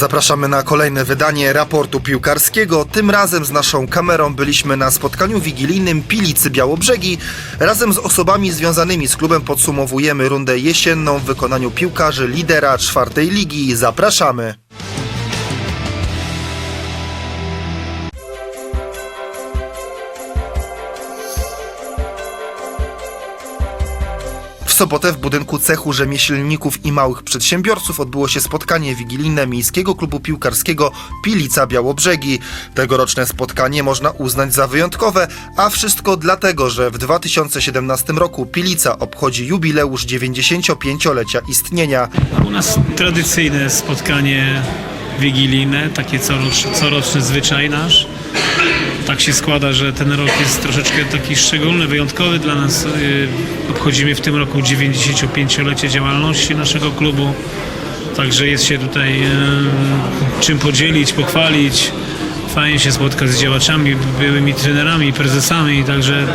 Zapraszamy na kolejne wydanie raportu piłkarskiego. Tym razem z naszą kamerą byliśmy na spotkaniu wigilijnym Pilicy Białobrzegi. Razem z osobami związanymi z klubem podsumowujemy rundę jesienną w wykonaniu piłkarzy lidera czwartej ligi. Zapraszamy! Sobotę w budynku cechu rzemieślników i małych przedsiębiorców odbyło się spotkanie wigilijne Miejskiego Klubu Piłkarskiego Pilica Białobrzegi. Tegoroczne spotkanie można uznać za wyjątkowe, a wszystko dlatego, że w 2017 roku Pilica obchodzi jubileusz 95-lecia istnienia. U nas tradycyjne spotkanie wigilijne, takie coroczny, coroczny zwyczaj nasz. Tak się składa, że ten rok jest troszeczkę taki szczególny, wyjątkowy dla nas. Yy, Obchodzimy w tym roku 95-lecie działalności naszego klubu. Także jest się tutaj yy, czym podzielić, pochwalić. Fajnie się spotkać z działaczami, byłymi trenerami, prezesami, także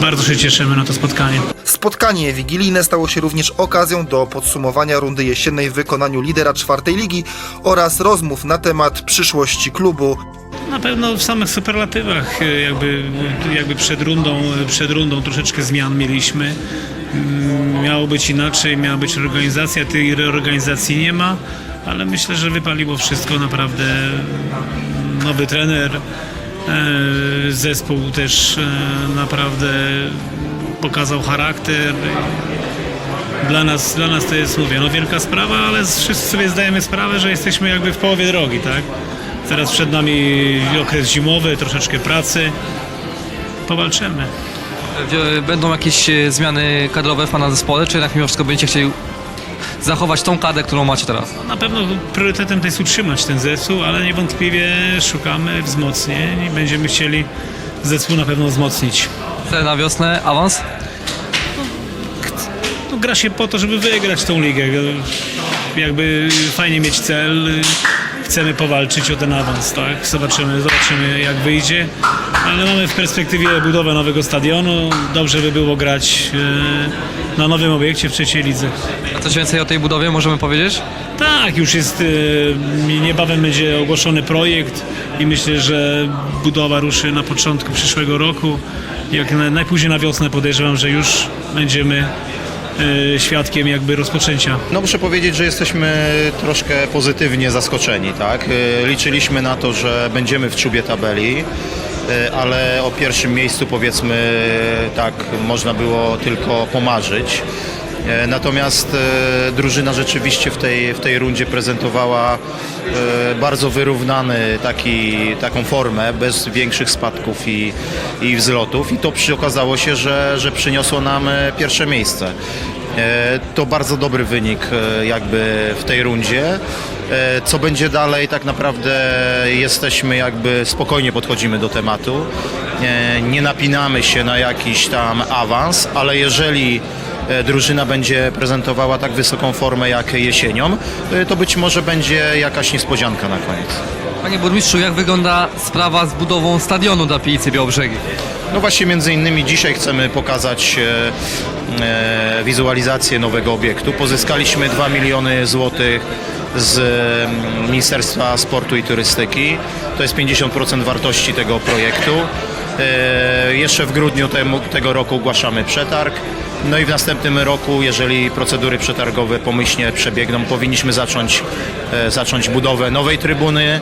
bardzo się cieszymy na to spotkanie. Spotkanie wigilijne stało się również okazją do podsumowania rundy jesiennej w wykonaniu lidera czwartej ligi oraz rozmów na temat przyszłości klubu. Na pewno w samych superlatywach e, jakby, jakby przed, rundą, przed rundą troszeczkę zmian mieliśmy. Mm, Miało być inaczej, miała być organizacja, tej reorganizacji nie ma, ale myślę, że wypaliło wszystko naprawdę. Nowy trener, e, zespół też e, naprawdę pokazał charakter. Dla nas, dla nas to jest, mówię, no wielka sprawa, ale wszyscy sobie zdajemy sprawę, że jesteśmy jakby w połowie drogi, tak? Teraz przed nami okres zimowy, troszeczkę pracy. Powalczymy. Będą jakieś e, zmiany kadrowe w Pana zespole, czy jednak mimo wszystko będziecie chcieli zachować tą kadrę, którą macie teraz? Na pewno priorytetem to jest utrzymać ten zespół, ale niewątpliwie szukamy wzmocnień i będziemy chcieli zespół na pewno wzmocnić. Cel na wiosnę, awans? No, gra się po to, żeby wygrać tą ligę. Jakby fajnie mieć cel. Chcemy powalczyć o ten awans, tak? Zobaczymy, zobaczymy jak wyjdzie. Ale mamy w perspektywie budowę nowego stadionu. Dobrze by było grać e, na nowym obiekcie w trzeciej lidze. A coś więcej o tej budowie możemy powiedzieć? Tak, już jest, e, niebawem będzie ogłoszony projekt i myślę, że budowa ruszy na początku przyszłego roku. Jak na, najpóźniej na wiosnę podejrzewam, że już będziemy e, świadkiem jakby rozpoczęcia. No muszę powiedzieć, że jesteśmy troszkę pozytywnie zaskoczeni, tak? Y, Liczyliśmy na to, że będziemy w czubie tabeli, y, ale o pierwszym miejscu powiedzmy tak można było tylko pomarzyć. Y, Natomiast y, drużyna rzeczywiście w tej, w tej rundzie prezentowała y, bardzo wyrównany taki, taką formę, bez większych spadków i, i wzlotów i to przy, okazało się, że, że przyniosło nam pierwsze miejsce. E, To bardzo dobry wynik e, jakby w tej rundzie. E, Co będzie dalej, tak naprawdę jesteśmy jakby spokojnie podchodzimy do tematu. E, Nie napinamy się na jakiś tam awans, ale jeżeli e, drużyna będzie prezentowała tak wysoką formę jak jesienią, e, to być może będzie jakaś niespodzianka na koniec. Panie burmistrzu, jak wygląda sprawa z budową stadionu dla Pilicy Białobrzegi? No właśnie między innymi dzisiaj chcemy pokazać e, e, wizualizację nowego obiektu. Pozyskaliśmy 2 miliony złotych z mm, Ministerstwa Sportu i Turystyki. To jest 50% wartości tego projektu. E, jeszcze w grudniu temu, tego roku ogłaszamy przetarg. No i w następnym roku, jeżeli procedury przetargowe pomyślnie przebiegną, powinniśmy zacząć, e, zacząć budowę nowej trybuny,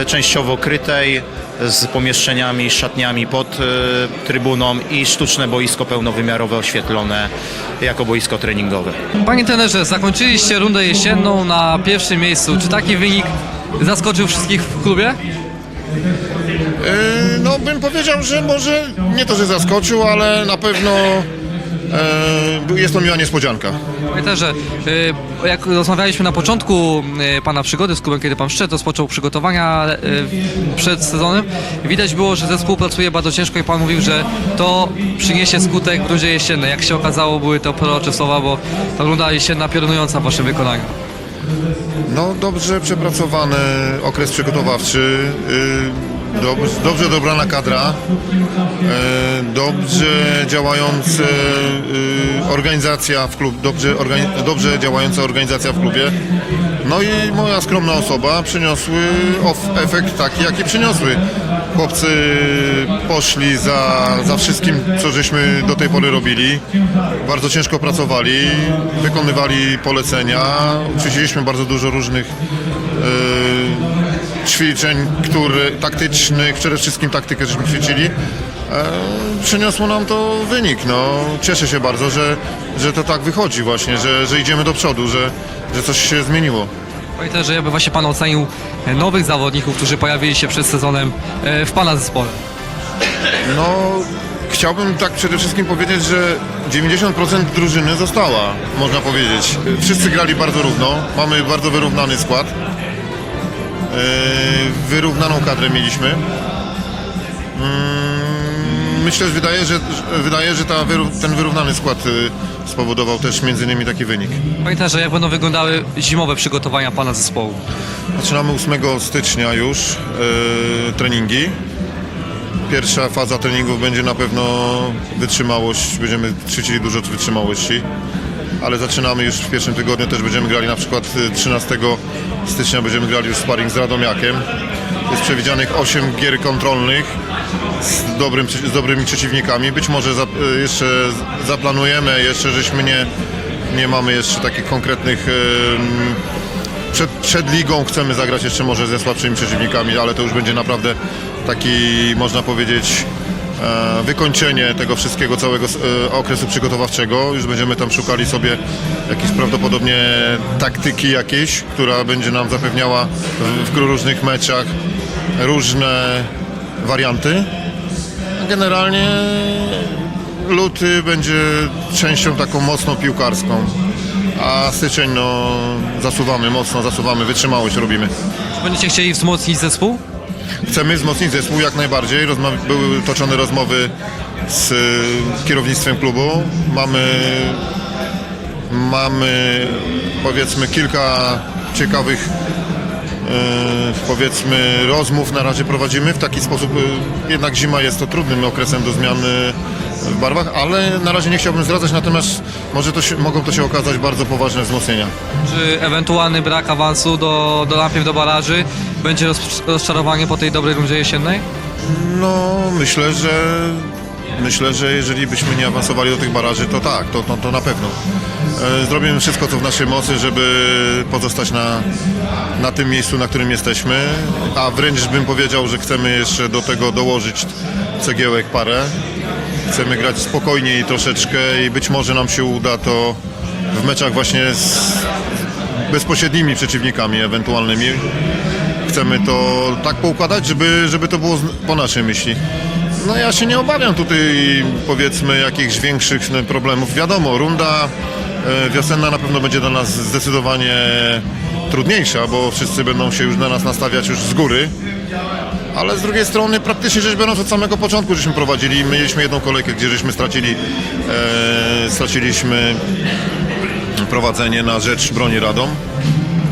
e, częściowo krytej, z pomieszczeniami, szatniami pod e, trybuną i sztuczne boisko pełnowymiarowe oświetlone jako boisko treningowe. Panie trenerze, zakończyliście rundę jesienną na pierwszym miejscu. Czy taki wynik zaskoczył wszystkich w klubie? No bym powiedział, że może nie to, że zaskoczył, ale na pewno e, jest to miła niespodzianka. Trenerze, y, jak rozmawialiśmy na początku y, Pana przygody z klubem, kiedy Pan wszedł, rozpoczął przygotowania przed sezonem, widać było, że zespół pracuje bardzo ciężko i Pan mówił, że to przyniesie skutek w rundzie jesiennej. Jak się okazało, były to prorocze słowa, bo ta runda jesienna piorunująca w Waszym wykonaniu. No dobrze przepracowany okres przygotowawczy, y, dobrze, dobrze dobrana kadra, y, dobrze działająca organizacja w klub, dobrze, dobrze działająca organizacja w klubie. No i moja skromna osoba przyniosły efekt taki, jaki przyniosły. Chłopcy poszli za, za wszystkim, co żeśmy do tej pory robili. Bardzo ciężko pracowali, wykonywali polecenia. Ćwiczyliśmy bardzo dużo różnych e, ćwiczeń, które, taktycznych, przede wszystkim taktykę żeśmy ćwiczyli. E, przyniosło nam to wynik. No, cieszę się bardzo, że, że to tak wychodzi właśnie, że, że idziemy do przodu, że, że coś się zmieniło. Panie trenerze, jakby właśnie Pan ocenił nowych zawodników, którzy pojawili się przed sezonem e, w Pana zespole? No, chciałbym tak przede wszystkim powiedzieć, że 90% drużyny została, można powiedzieć. Wszyscy grali bardzo równo, mamy bardzo wyrównany skład. Yy, wyrównaną kadrę mieliśmy. Mm, Myślę, że wydaje, że, wydaje, że ta, ten wyrównany skład y, spowodował też między innymi taki wynik. Trenerze, jak będą wyglądały zimowe przygotowania Pana zespołu? Zaczynamy 8 stycznia już e, treningi. Pierwsza faza treningów będzie na pewno wytrzymałość, będziemy ćwiczyli dużo wytrzymałości, ale zaczynamy już w pierwszym tygodniu, też będziemy grali na przykład e, 13 stycznia będziemy grali już sparring z Radomiakiem. Jest przewidzianych 8 gier kontrolnych z, dobrym, z dobrymi przeciwnikami. Być może za, e, jeszcze zaplanujemy, jeszcze żeśmy nie, nie mamy jeszcze takich konkretnych przed, przed ligą chcemy zagrać jeszcze może ze słabszymi przeciwnikami, ale to już będzie naprawdę taki, można powiedzieć, wykończenie tego wszystkiego, całego e, okresu przygotowawczego. Już będziemy tam szukali sobie jakiejś prawdopodobnie taktyki jakiejś, która będzie nam zapewniała w, różnych meczach różne warianty. Generalnie luty będzie częścią taką mocno piłkarską, a styczeń no zasuwamy mocno, zasuwamy, wytrzymałość robimy. Czy będziecie chcieli wzmocnić zespół? Chcemy wzmocnić zespół jak najbardziej. Rozma- były toczone rozmowy z y, kierownictwem klubu. Mamy, mamy powiedzmy kilka ciekawych y, powiedzmy rozmów na razie prowadzimy w taki sposób. y, Jednak zima jest to trudnym okresem do zmiany barwach, ale na razie nie chciałbym zdradzać, natomiast może to się, mogą to się okazać bardzo poważne wzmocnienia. Czy ewentualny brak awansu do, do najpierw do baraży będzie roz, rozczarowanie po tej dobrej rundzie jesiennej? No, myślę, że myślę, że jeżeli byśmy nie awansowali do tych baraży, to tak, to, to, to na pewno. E, Zrobimy wszystko, co w naszej mocy, żeby pozostać na, na tym miejscu, na którym jesteśmy, a wręcz bym powiedział, że chcemy jeszcze do tego dołożyć cegiełek parę. Chcemy grać spokojniej troszeczkę i być może nam się uda to w meczach właśnie z bezpośrednimi przeciwnikami ewentualnymi chcemy to tak poukładać, żeby, żeby to było po naszej myśli. No ja się nie obawiam tutaj powiedzmy jakichś większych no, problemów. Wiadomo, runda e, wiosenna na pewno będzie dla nas zdecydowanie trudniejsza, bo wszyscy będą się już na nas nastawiać już z góry. Ale z drugiej strony praktycznie rzecz biorąc od samego początku żeśmy prowadzili, mieliśmy jedną kolejkę, gdzie żeśmy stracili, e, straciliśmy prowadzenie na rzecz broni Radom.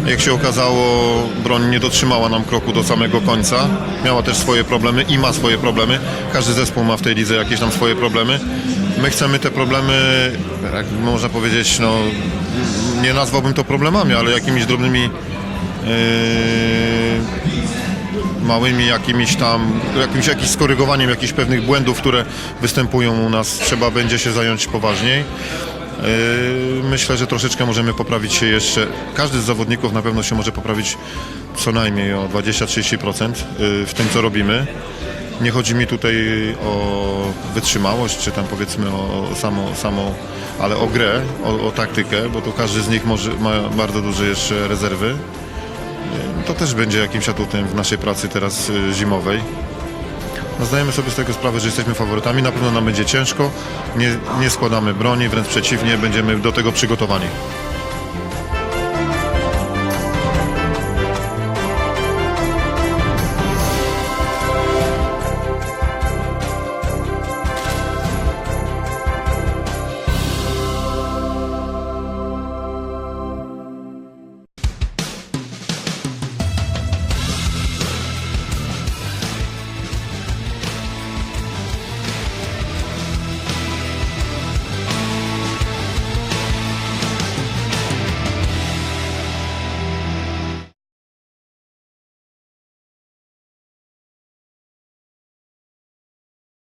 Jak się okazało, broń nie dotrzymała nam kroku do samego końca. Miała też swoje problemy i ma swoje problemy. Każdy zespół ma w tej lidze jakieś tam swoje problemy. My chcemy te problemy, jak można powiedzieć, no, nie nazwałbym to problemami, ale jakimiś drobnymi yy, małymi jakimiś tam, jakimś, jakimś skorygowaniem jakichś pewnych błędów, które występują u nas, trzeba będzie się zająć poważniej. Yy, Myślę, że troszeczkę możemy poprawić się jeszcze. Każdy z zawodników na pewno się może poprawić co najmniej o 20-30% yy, w tym, co robimy. Nie chodzi mi tutaj o wytrzymałość, czy tam powiedzmy o samo, samo ale o grę, o, o taktykę, bo to każdy z nich może, ma bardzo duże jeszcze rezerwy. To też będzie jakimś atutem w naszej pracy teraz yy, zimowej. No zdajemy sobie z tego sprawę, że jesteśmy faworytami, na pewno nam będzie ciężko, nie, nie składamy broni, wręcz przeciwnie, będziemy do tego przygotowani.